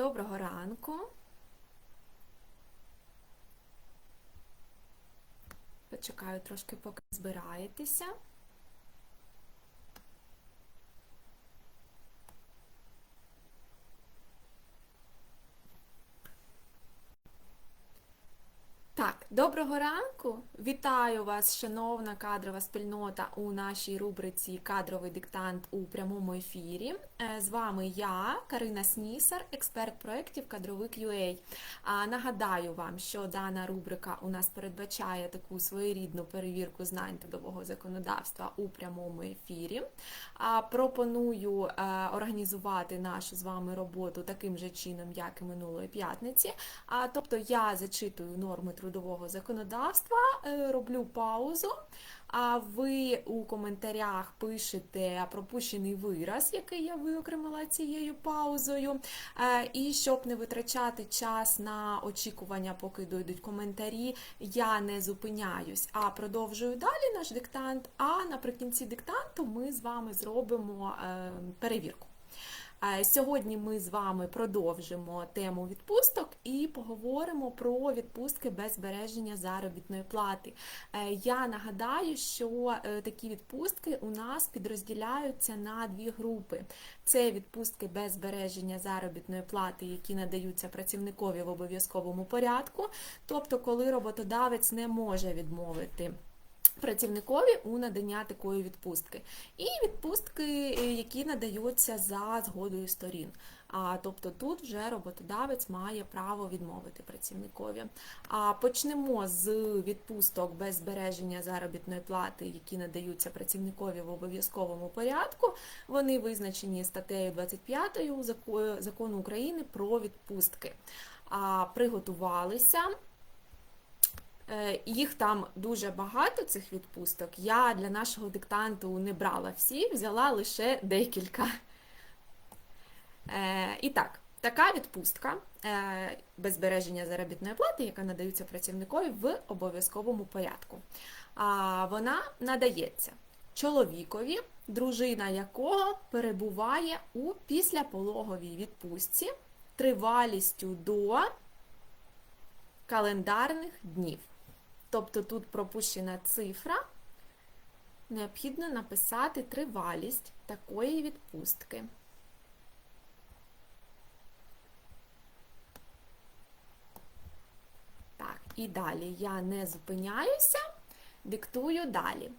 Доброго ранку. Почекаю трошки, поки збираєтеся. Так, доброго ранку! Вітаю вас, шановна кадрова спільнота, у нашій рубриці Кадровий диктант у прямому ефірі. Е, З вами я, Карина Снісар, експерт проєктів Кадровик UA. Нагадаю вам, що дана рубрика у нас передбачає таку своєрідну перевірку знань трудового законодавства у прямому ефірі. Пропоную е, організувати нашу з вами роботу таким же чином, як і минулої п'ятниці. Тобто я зачитую норми трудового законодавства, е, роблю паузу. А ви у коментарях пишете пропущений вираз, який я виокремила цією паузою. Е, І щоб не витрачати час на очікування, поки дойдуть коментарі, я не зупиняюсь, а продовжую далі наш диктант. А наприкінці диктанту ми з вами зробимо е, перевірку. Е, Сьогодні ми з вами продовжимо тему відпусток і поговоримо про відпустки без збереження заробітної плати. Е, Я нагадаю, що е, такі відпустки у нас підрозділяються на дві групи: це відпустки без збереження заробітної плати, які надаються працівникові в обов'язковому порядку, тобто коли роботодавець не може відмовити. Працівникові у надання такої відпустки. І відпустки, е, які надаються за згодою сторін. А тобто тут вже роботодавець має право відмовити працівникові. А почнемо з відпусток без збереження заробітної плати, які надаються працівникові в обов'язковому порядку. Вони визначені статтею 25 Зако- закону України про відпустки. А приготувалися. Е, Їх там дуже багато, цих відпусток. Я для нашого диктанту не брала всі, взяла лише декілька. Е, І так, така відпустка е, без збереження заробітної плати, яка надається працівникові в обов'язковому порядку. Вона надається чоловікові, дружина якого перебуває у післяпологовій відпустці тривалістю до календарних днів. Тобто тут пропущена цифра, необхідно написати тривалість такої відпустки. Так, і далі я не зупиняюся, диктую далі.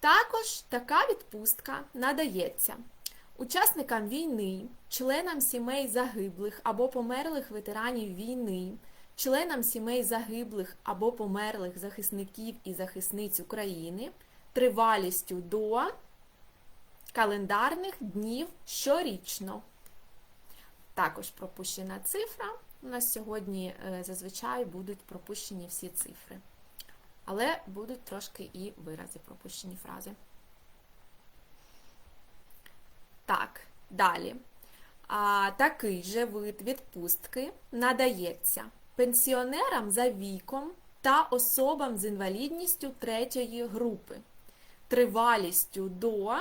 Також така відпустка надається учасникам війни, членам сімей загиблих або померлих ветеранів війни, членам сімей загиблих або померлих захисників і захисниць України тривалістю до календарних днів щорічно. Також пропущена цифра. У нас сьогодні е, зазвичай будуть пропущені всі цифри. Але будуть трошки і вирази, пропущені фрази. Так, далі. А, такий же вид відпустки надається пенсіонерам за віком та особам з інвалідністю третьої групи, тривалістю до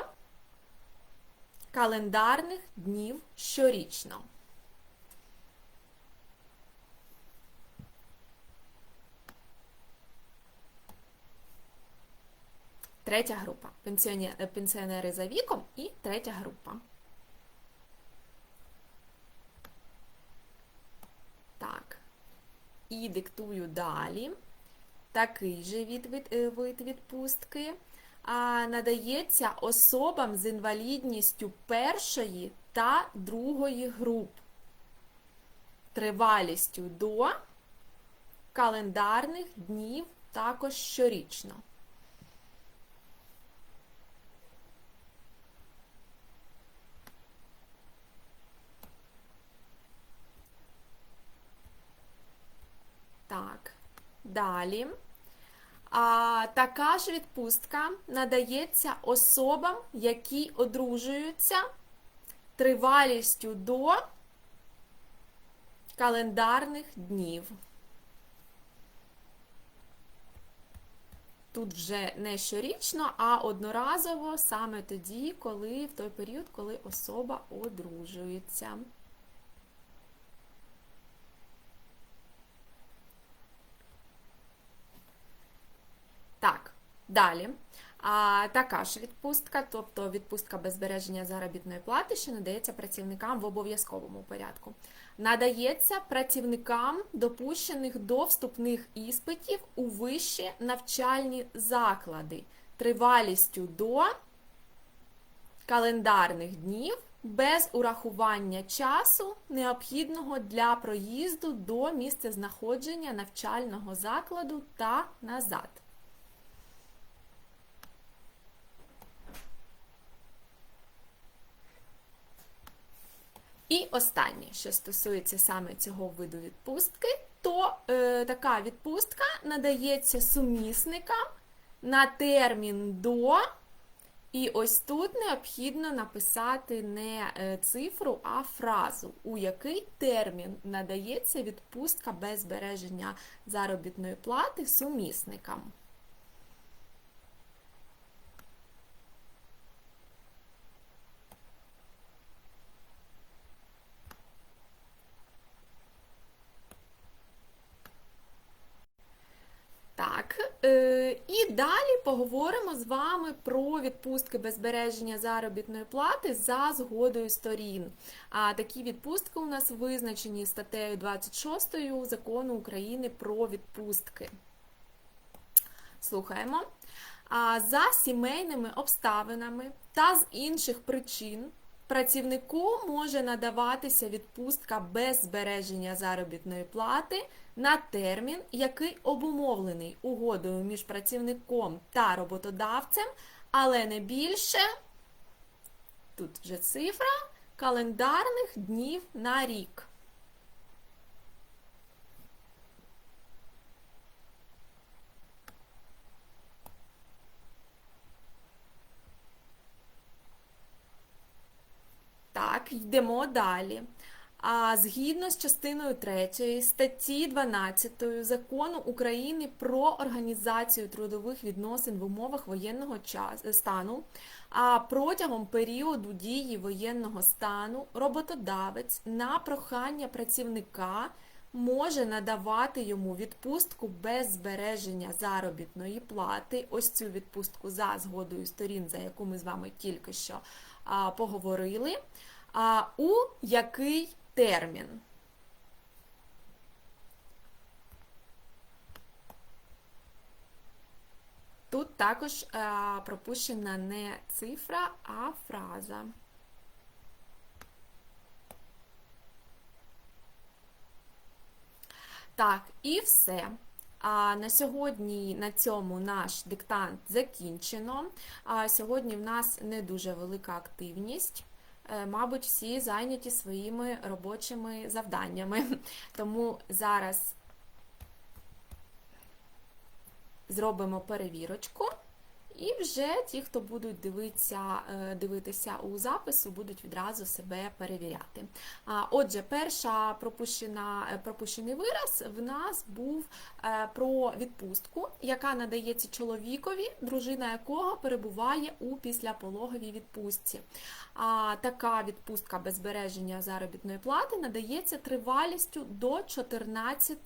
календарних днів щорічно. Третя група. Пенсіонери за віком і третя група. Так. І диктую далі. Такий же від, е, вид відпустки а, надається особам з інвалідністю першої та другої груп. Тривалістю до календарних днів також щорічно. Так, далі. А, така ж відпустка надається особам, які одружуються тривалістю до календарних днів. Тут вже не щорічно, а одноразово саме тоді, коли в той період, коли особа одружується. Далі. А така ж відпустка, тобто відпустка без збереження заробітної плати, що надається працівникам в обов'язковому порядку. Надається працівникам, допущених до вступних іспитів у вищі навчальні заклади тривалістю до календарних днів без урахування часу, необхідного для проїзду до місця знаходження навчального закладу та назад. І останнє, що стосується саме цього виду відпустки, то е, така відпустка надається сумісникам на термін до. І ось тут необхідно написати не е, цифру, а фразу, у який термін надається відпустка без збереження заробітної плати сумісникам. Так, е, і далі поговоримо з вами про відпустки без збереження заробітної плати за згодою сторін. А такі відпустки у нас визначені статтею 26 закону України про відпустки. Слухаємо. А за сімейними обставинами та з інших причин Працівнику може надаватися відпустка без збереження заробітної плати на термін, який обумовлений угодою між працівником та роботодавцем, але не більше, тут вже цифра, календарних днів на рік. Йдемо далі. А згідно з частиною 3 статті 12 закону України про організацію трудових відносин в умовах воєнного стану, а протягом періоду дії воєнного стану роботодавець на прохання працівника може надавати йому відпустку без збереження заробітної плати. Ось цю відпустку за згодою сторін, за яку ми з вами тільки що поговорили. А у який термін? Тут також а, пропущена не цифра, а фраза. Так, і все. А на сьогодні на цьому наш диктант закінчено. А сьогодні в нас не дуже велика активність. Е, мабуть, всі зайняті своїми робочими завданнями. Тому зараз зробимо перевірочку. І вже ті, хто будуть дивитися е, дивитися у запису, будуть відразу себе перевіряти. Отже, перша пропущена, е, пропущений вираз в нас був е, про відпустку, яка надається чоловікові, дружина якого перебуває у післяпологовій відпустці. А така відпустка без збереження заробітної плати надається тривалістю до 14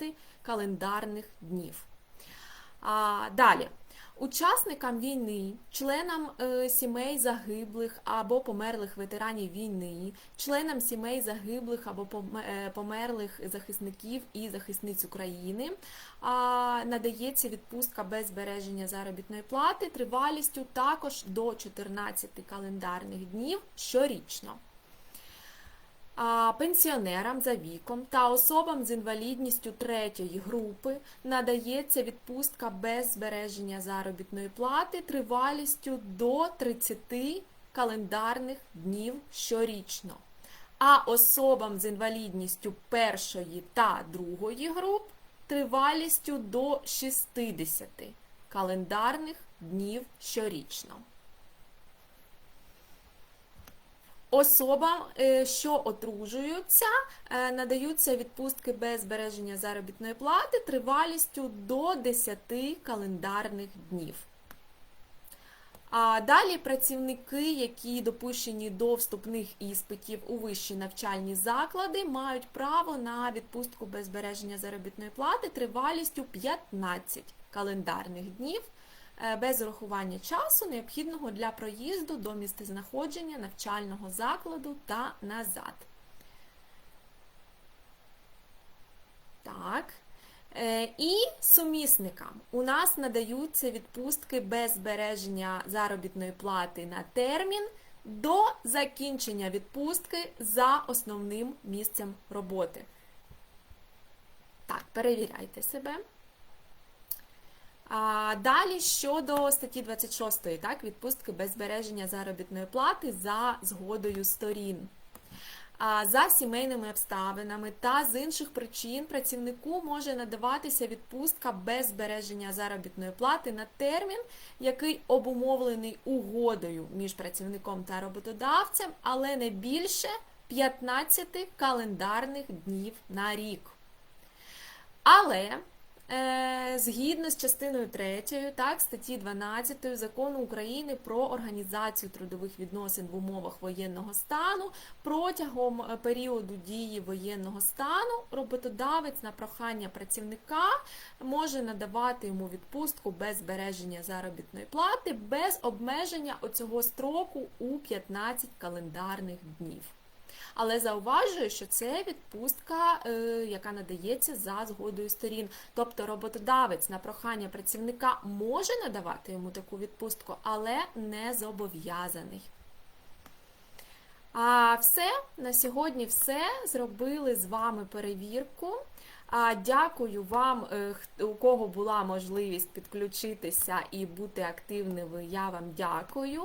календарних днів. А, Далі. Учасникам війни, членам е, сімей загиблих або померлих ветеранів війни, членам сімей загиблих або е, померлих захисників і захисниць України надається відпустка без збереження заробітної плати тривалістю також до 14 календарних днів щорічно пенсіонерам за віком та особам з інвалідністю третьої групи надається відпустка без збереження заробітної плати тривалістю до 30 календарних днів щорічно. А особам з інвалідністю першої та другої груп тривалістю до 60 календарних днів щорічно. Особам, е, що одружуються, е, надаються відпустки без збереження заробітної плати тривалістю до 10 календарних днів. А далі працівники, які допущені до вступних іспитів у вищі навчальні заклади, мають право на відпустку без збереження заробітної плати тривалістю 15 календарних днів без урахування часу, необхідного для проїзду до місцезнаходження навчального закладу та назад. Так. Е, І сумісникам у нас надаються відпустки без збереження заробітної плати на термін до закінчення відпустки за основним місцем роботи. Так, перевіряйте себе. А, далі щодо статті 26, так, відпустки без збереження заробітної плати за згодою сторін. За сімейними обставинами та з інших причин працівнику може надаватися відпустка без збереження заробітної плати на термін, який обумовлений угодою між працівником та роботодавцем, але не більше 15 календарних днів на рік. Але згідно з частиною 3 так, статті 12 закону України про організацію трудових відносин в умовах воєнного стану протягом е, періоду дії воєнного стану роботодавець на прохання працівника може надавати йому відпустку без збереження заробітної плати без обмеження оцього строку у 15 календарних днів. Але зауважую, що це відпустка, е, яка надається за згодою сторін. Тобто роботодавець на прохання працівника може надавати йому таку відпустку, але не зобов'язаний. А все, на сьогодні все. Зробили з вами перевірку. А, Дякую вам, е, у кого була можливість підключитися і бути активними. Я вам дякую.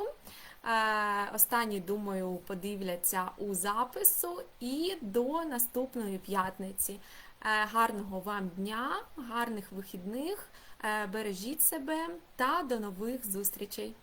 Е, Останні, думаю, подивляться у запису і до наступної п'ятниці. Е, Гарного вам дня, гарних вихідних, е, бережіть себе та до нових зустрічей!